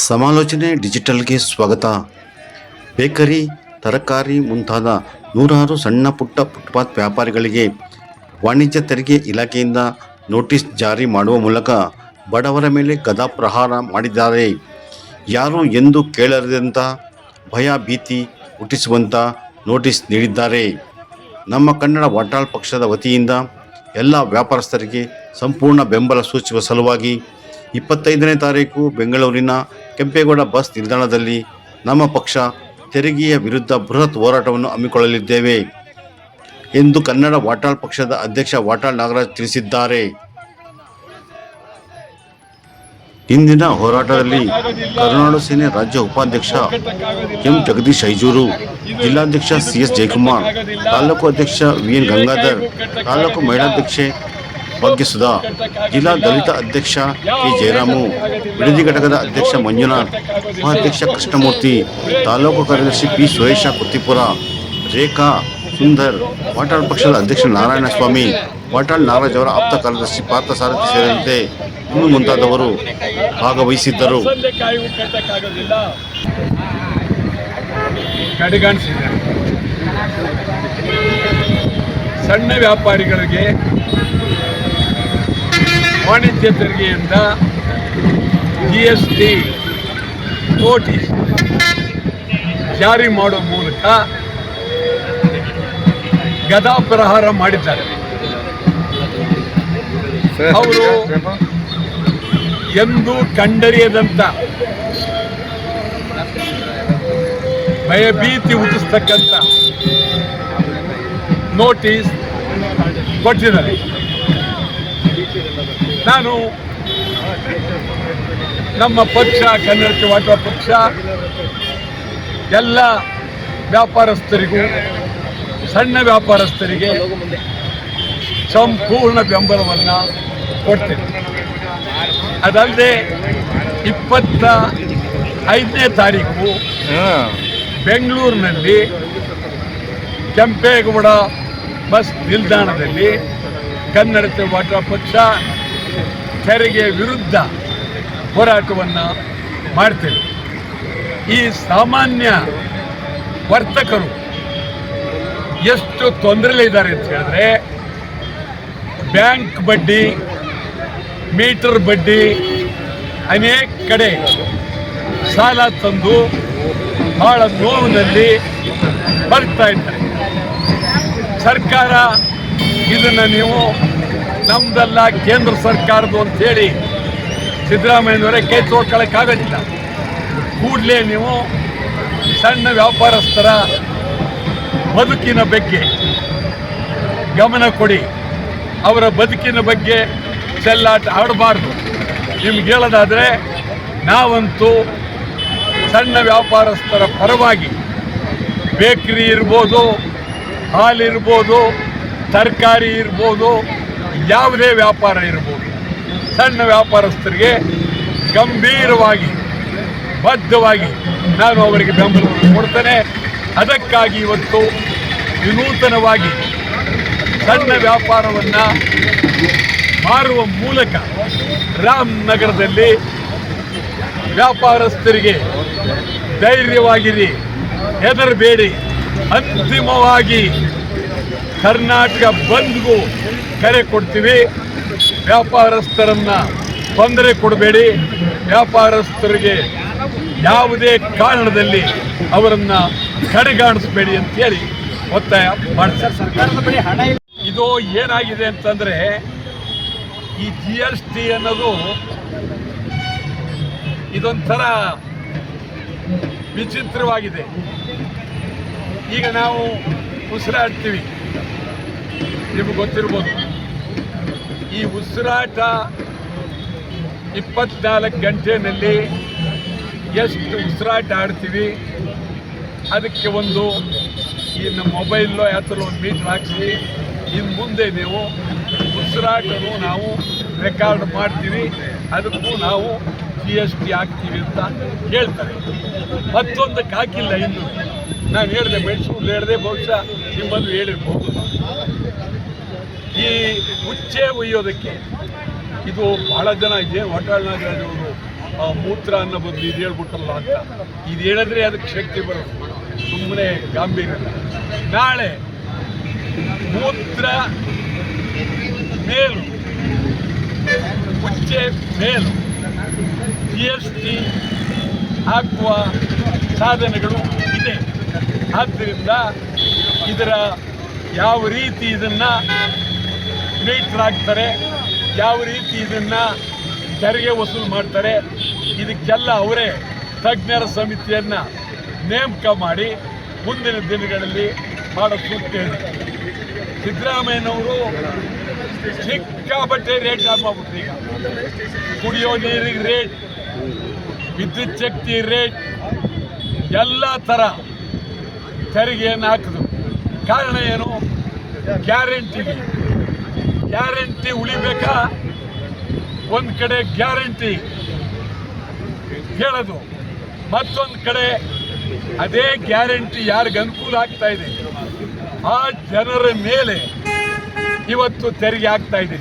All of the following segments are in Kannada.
ಸಮಾಲೋಚನೆ ಡಿಜಿಟಲ್ಗೆ ಸ್ವಾಗತ. ಬೇಕರಿ, ತರಕಾರಿ ಮುಂತಾದ ನೂರಾರು ಸಣ್ಣ ಪುಟ್ಟ ಫುಟ್ಪಾತ್ ವ್ಯಾಪಾರಿಗಳಿಗೆ ವಾಣಿಜ್ಯ ತೆರಿಗೆ ಇಲಾಖೆಯಿಂದ ನೋಟಿಸ್ ಜಾರಿ ಮಾಡುವ ಮೂಲಕ ಬಡವರ ಮೇಲೆ ಗದಾ ಪ್ರಹಾರ ಮಾಡಿದ್ದಾರೆ. ಯಾರು ಎಂದು ಕೇಳದಂಥ ಭಯ ಭೀತಿ ಹುಟ್ಟಿಸುವಂಥ ನೋಟಿಸ್ ನೀಡಿದ್ದಾರೆ. ನಮ್ಮ ಕನ್ನಡ ವಾಟಾಳ್ ಪಕ್ಷದ ವತಿಯಿಂದ ಎಲ್ಲ ವ್ಯಾಪಾರಸ್ಥರಿಗೆ ಸಂಪೂರ್ಣ ಬೆಂಬಲ ಸೂಚಿಸುವ ಸಲುವಾಗಿ ಇಪ್ಪತ್ತೈದನೇ ತಾರೀಕು ಬೆಂಗಳೂರಿನ ಕೆಂಪೇಗೌಡ ಬಸ್ ನಿಲ್ದಾಣದಲ್ಲಿ ನಮ್ಮ ಪಕ್ಷ ತೆರಿಗೆಯ ವಿರುದ್ಧ ಬೃಹತ್ ಹೋರಾಟವನ್ನು ಹಮ್ಮಿಕೊಳ್ಳಲಿದ್ದೇವೆ ಎಂದು ಕನ್ನಡ ವಾಟಾಳ್ ಪಕ್ಷದ ಅಧ್ಯಕ್ಷ ವಾಟಾಳ್ ನಾಗರಾಜ್ ತಿಳಿಸಿದ್ದಾರೆ. ಇಂದಿನ ಹೋರಾಟದಲ್ಲಿ ಕರುನಾಡು ಸೇನೆ ರಾಜ್ಯ ಉಪಾಧ್ಯಕ್ಷ ಎಂ ಜಗದೀಶ್ ಐಜೂರು, ಜಿಲ್ಲಾಧ್ಯಕ್ಷ ಸಿ ಎಸ್ ಜಯಕುಮಾರ್, ತಾಲೂಕು ಅಧ್ಯಕ್ಷ ವಿ ಎನ್ ಗಂಗಾಧರ್, ತಾಲೂಕು ಮಹಿಳಾಧ್ಯಕ್ಷೆ ಭಾಗ್ಯಸುಧಾ, ಜಿಲ್ಲಾ ದಲಿತ ಅಧ್ಯಕ್ಷ ಕೆ. ಜಯರಾಮು ಬಿಡದಿ ಘಟಕದ ಅಧ್ಯಕ್ಷ ಮಂಜುನಾಥ್, ಉಪಾಧ್ಯಕ್ಷ ಕೃಷ್ಣಮೂರ್ತಿ, ತಾಲೂಕು ಕಾರ್ಯದರ್ಶಿ ಪಿ. ಸುರೇಶ ಕುತ್ತಿಪುರ, ರೇಖಾ ಸುಂದರ್, ವಾಟಾಳ್ ಪಕ್ಷದ ಅಧ್ಯಕ್ಷ ನಾರಾಯಣಸ್ವಾಮಿ, ವಾಟಾಳ್ ನಾಗರಾಜ್ ಅವರ ಆಪ್ತ ಕಾರ್ಯದರ್ಶಿ ಪಾರ್ಥಸಾರಥಿ ಸೇರಿದಂತೆ ಇನ್ನೂ ಮುಂತಾದವರು ಭಾಗವಹಿಸಿದ್ದರು. ಸಣ್ಣ ವ್ಯಾಪಾರಿಗಳಿಗೆ ವಾಣಿಜ್ಯ ತೆರಿಗೆಯಿಂದ ಜಿ ಎಸ್ ಟಿ ಕೋಟಿ ಜಾರಿ ಮಾಡುವ ಮೂಲಕ ಗದಾ ಪ್ರಹಾರ ಮಾಡಿದ್ದಾರೆ. ಅವರು ಎಂದು ಕಂಡರಿಯದಂತ ಭಯಭೀತಿ ಹುಟ್ಟಿಸ್ತಕ್ಕಂಥ ನೋಟಿಸ್ ಕೊಟ್ಟಿದ್ದಾರೆ. ನಾನು ನಮ್ಮ ಪಕ್ಷ, ಕನ್ನಡಕ್ಕೆ ವಾಟುವ ಪಕ್ಷ, ಎಲ್ಲ ವ್ಯಾಪಾರಸ್ಥರಿಗೂ, ಸಣ್ಣ ವ್ಯಾಪಾರಸ್ಥರಿಗೆ ಸಂಪೂರ್ಣ ಬೆಂಬಲವನ್ನು ಕೊಡ್ತೇನೆ. ಅದಲ್ಲದೆ ಇಪ್ಪತ್ತ ಐದನೇ ತಾರೀಕು ಬೆಂಗಳೂರಿನಲ್ಲಿ ಕೆಂಪೇಗೌಡ ಬಸ್ ನಿಲ್ದಾಣದಲ್ಲಿ ಕನ್ನಡತೆ ಚೌಟ ಪಕ್ಷ ತೆರಿಗೆ ವಿರುದ್ಧ ಹೋರಾಟವನ್ನು ಮಾಡ್ತೇವೆ. ಈ ಸಾಮಾನ್ಯ ವರ್ತಕರು ಎಷ್ಟು ತೊಂದರೆಲಿದ್ದಾರೆ ಅಂತ ಹೇಳಿದ್ರೆ, ಬ್ಯಾಂಕ್ ಬಡ್ಡಿ, ಮೀಟರ್ ಬಡ್ಡಿ, ಅನೇಕ ಕಡೆ ಸಾಲ ತಂದು ಬಹಳ ನೋವಿನಲ್ಲಿ ಬರ್ತಾ ಇದ್ದಾರೆ. ಸರ್ಕಾರ ಇದನ್ನು ನೀವು ನಮ್ದಲ್ಲ ಕೇಂದ್ರ ಸರ್ಕಾರದ್ದು ಅಂತೇಳಿ ಸಿದ್ದರಾಮಯ್ಯನವರೇ ಕೈ ತೊಳ್ಕೊಳ್ಳೋಕ್ಕಾಗೋದಿಲ್ಲ ಕೂಡಲೇ ನೀವು ಸಣ್ಣ ವ್ಯಾಪಾರಸ್ಥರ ಬದುಕಿನ ಬಗ್ಗೆ ಗಮನ ಕೊಡಿ. ಅವರ ಬದುಕಿನ ಬಗ್ಗೆ ಚೆಲ್ಲಾಟ ಆಡಬಾರ್ದು. ನಿಮ್ಗೆ ಹೇಳೋದಾದರೆ ನಾವಂತೂ ಸಣ್ಣ ವ್ಯಾಪಾರಸ್ಥರ ಪರವಾಗಿ ಬೇಕ್ರಿ ಇರ್ಬೋದು ಹಾಲಿರ್ಬೋದು ತರಕಾರಿ ಇರ್ಬೋದು ಯಾವುದೇ ವ್ಯಾಪಾರ ಇರ್ಬೋದು ಸಣ್ಣ ವ್ಯಾಪಾರಸ್ಥರಿಗೆ ಗಂಭೀರವಾಗಿ, ಬದ್ಧವಾಗಿ ನಾನು ಅವರಿಗೆ ಬೆಂಬಲವನ್ನು ಕೊಡ್ತೇನೆ. ಅದಕ್ಕಾಗಿ ಇವತ್ತು ವಿನೂತನವಾಗಿ ಸಣ್ಣ ವ್ಯಾಪಾರವನ್ನು ಮಾರುವ ಮೂಲಕ ರಾಮನಗರದಲ್ಲಿ ವ್ಯಾಪಾರಸ್ಥರಿಗೆ ಧೈರ್ಯವಾಗಿರಿ, ಹೆದರಬೇಡಿ, ಅಂತಿಮವಾಗಿ ಕರ್ನಾಟಕ ಬಂದ್ಗೂ ಕರೆ ಕೊಡ್ತೀವಿ. ವ್ಯಾಪಾರಸ್ಥರನ್ನ ತೊಂದರೆ ಕೊಡಬೇಡಿ. ವ್ಯಾಪಾರಸ್ಥರಿಗೆ ಯಾವುದೇ ಕಾರಣದಲ್ಲಿ ಅವರನ್ನು ಕಡೆಗಾಣಿಸ್ಬೇಡಿ ಅಂತೇಳಿ ಒತ್ತಾಯ ಮಾಡ್ತಾರೆ ಸರ್ಕಾರದ ಬಳಿ ಹಣ ಇದು ಏನಾಗಿದೆ ಅಂತಂದರೆ ಈ ಜಿ ಎಸ್ ಟಿ ಅನ್ನೋದು ಇದೊಂಥರ ವಿಚಿತ್ರವಾಗಿದೆ. ಈಗ ನಾವು ಉಸಿರಾಡ್ತೀವಿ. ನಿಮಗೆ ಗೊತ್ತಿರ್ಬೋದು. ಈ ಉಸಿರಾಟ ಇಪ್ಪತ್ನಾಲ್ಕು ಗಂಟೆನಲ್ಲಿ ಎಷ್ಟು ಉಸಿರಾಟ ಆಡ್ತೀವಿ, ಅದಕ್ಕೆ ಒಂದು ಈ ನಮ್ಮ ಮೊಬೈಲ್ಲೋ ಯಾವ ಒಂದು ಮೀಟ್ರ್ ಹಾಕ್ಸಿ ಇನ್ನು ಮುಂದೆ ನೀವು ಉಸಿರಾಟನು ನಾವು ರೆಕಾರ್ಡ್ ಮಾಡ್ತೀವಿ, ಅದಕ್ಕೂ ನಾವು ಜಿ ಎಸ್ ಟಿ ಹಾಕ್ತೀವಿ ಅಂತ ಹೇಳ್ತಾರೆ. ಮತ್ತೊಂದಕ್ಕೆ ಹಾಕಿಲ್ಲ ಇನ್ನು. ನಾನು ಹೇಳಿದೆ ಮೆಣಸೂರು ಹೇಳಿದೆ, ಬಹುಶಃ ನಿಮ್ಮಲ್ಲಿ ಹೇಳಿರ್ಬೋದು. ಈ ಹುಚ್ಚೆ ಒಯ್ಯೋದಕ್ಕೆ ಇದು ಬಹಳ ಜನ ಇದೆ ವಾಟಾಳ್ ನಾಗರಾಜವರು ಆ, ಮೂತ್ರ ಅನ್ನೋ ಬದಲು ಇದು ಹೇಳ್ಬಿಟ್ಟಲ್ಲ ಅಂತ. ಇದು ಹೇಳಿದ್ರೆ ಅದಕ್ಕೆ ಶಕ್ತಿ ಬರುತ್ತೆ. ಸುಮ್ಮನೆ ಗಾಂಭೀರ್ಯ ನಾಳೆ ಮೂತ್ರ ಮೇಲು ಹುಚ್ಚೆ ಮೇಲು ಜಿ ಎಸ್ ಟಿ ಹಾಕುವ ಸಾಧನೆಗಳು ಇದೆ. ಆದ್ದರಿಂದ ಇದರ ಯಾವ ರೀತಿ ಇದನ್ನು ಹಾಕ್ತಾರೆ ಯಾವ ರೀತಿ ಇದನ್ನು ತೆರಿಗೆ ವಸೂಲು ಮಾಡ್ತಾರೆ, ಇದಕ್ಕೆಲ್ಲ ಅವರೇ ತಜ್ಞರ ಸಮಿತಿಯನ್ನು ನೇಮಕ ಮಾಡಿ ಮುಂದಿನ ದಿನಗಳಲ್ಲಿ ಮಾಡೋ ಸೂಕ್ತ ಸಿದ್ದರಾಮಯ್ಯನವರು ಸಿಕ್ಕಾಪಟ್ಟೆ ರೇಟ್ ಆಗ್ಬಿಟ್ಟು ಈಗ. ಕುಡಿಯೋ ನೀರಿಗೆ ರೇಟ್ ವಿದ್ಯುತ್ ಶಕ್ತಿ ರೇಟ್ ಎಲ್ಲ ಥರ ತೆರಿಗೆಯನ್ನು ಹಾಕಿದ್ರು. ಕಾರಣ ಏನು? ಗ್ಯಾರಂಟಿಗೆ. ಗ್ಯಾರಂಟಿ ಉಳಿಬೇಕಾ? ಒಂದು ಕಡೆ ಗ್ಯಾರಂಟಿ ಹೇಳೋದು, ಮತ್ತೊಂದು ಕಡೆ ಅದೇ ಗ್ಯಾರಂಟಿ ಯಾರಿಗೆ ಅನುಕೂಲ ಆಗ್ತಾ ಇದೆ? ಆ ಜನರ ಮೇಲೆ ಇವತ್ತು ತೆರಿಗೆ ಆಗ್ತಾ ಇದೆ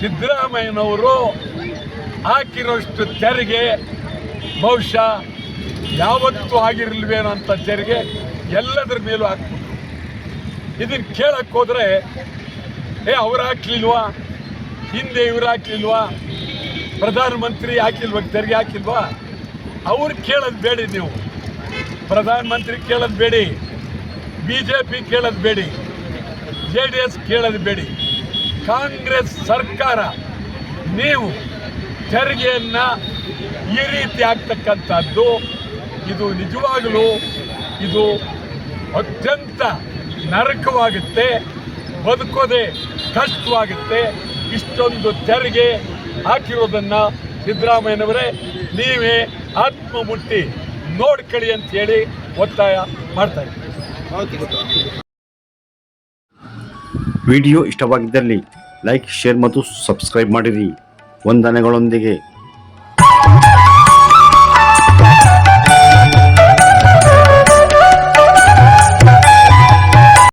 ಸಿದ್ದರಾಮಯ್ಯನವರು ಹಾಕಿರೋಷ್ಟು ತೆರಿಗೆ ಬಹುಶಃ ಯಾವತ್ತೂ ಆಗಿರಲ್ವೇನೋ ಅಂತ ತೆರಿಗೆ ಎಲ್ಲದರ ಮೇಲೂ ಹಾಕ್ಬಿಟ್ಟು ಇದನ್ನು ಕೇಳಕ್ಕೆ ಏ, ಅವ್ರು ಹಾಕ್ಲಿಲ್ವಾ? ಹಿಂದೆ ಇವ್ರು ಹಾಕ್ಲಿಲ್ವಾ? ಪ್ರಧಾನಮಂತ್ರಿ ಹಾಕಿಲ್ವಾ? ತೆರಿಗೆ ಹಾಕಿಲ್ವಾ? ಅವ್ರು ಕೇಳೋದು ಬೇಡಿ ನೀವು. ಪ್ರಧಾನಮಂತ್ರಿ ಕೇಳೋದು ಬೇಡಿ. ಬಿ ಜೆ ಪಿ ಕೇಳೋದು ಬೇಡಿ. ಜೆ ಡಿ ಎಸ್ ಕೇಳೋದು ಬೇಡಿ. ಕಾಂಗ್ರೆಸ್ ಸರ್ಕಾರ ನೀವು ತೆರಿಗೆಯನ್ನು ಈ ರೀತಿ ಆಗ್ತಕ್ಕಂಥದ್ದು, ಇದು ನಿಜವಾಗಲೂ, ಇದು ಅತ್ಯಂತ ನರಕವಾಗುತ್ತೆ. ಬದುಕೋದೇ ಕಷ್ಟವಾಗುತ್ತೆ. ಇಷ್ಟೊಂದು ತೆರಿಗೆ ಹಾಕಿರೋದನ್ನು ಸಿದ್ದರಾಮಯ್ಯನವರೇ, ನೀವೇ ಆತ್ಮ ಮುಟ್ಟಿ ನೋಡ್ಕೊಳ್ಳಿ ಅಂತ ಹೇಳಿ ಒತ್ತಾಯ ಮಾಡ್ತಾ ವಿಡಿಯೋ ಇಷ್ಟವಾಗಿದ್ದಲ್ಲಿ ಲೈಕ್, ಶೇರ್ ಮತ್ತು ಸಬ್ಸ್ಕ್ರೈಬ್ ಮಾಡಿರಿ. ವಂದನೆಗಳೊಂದಿಗೆ.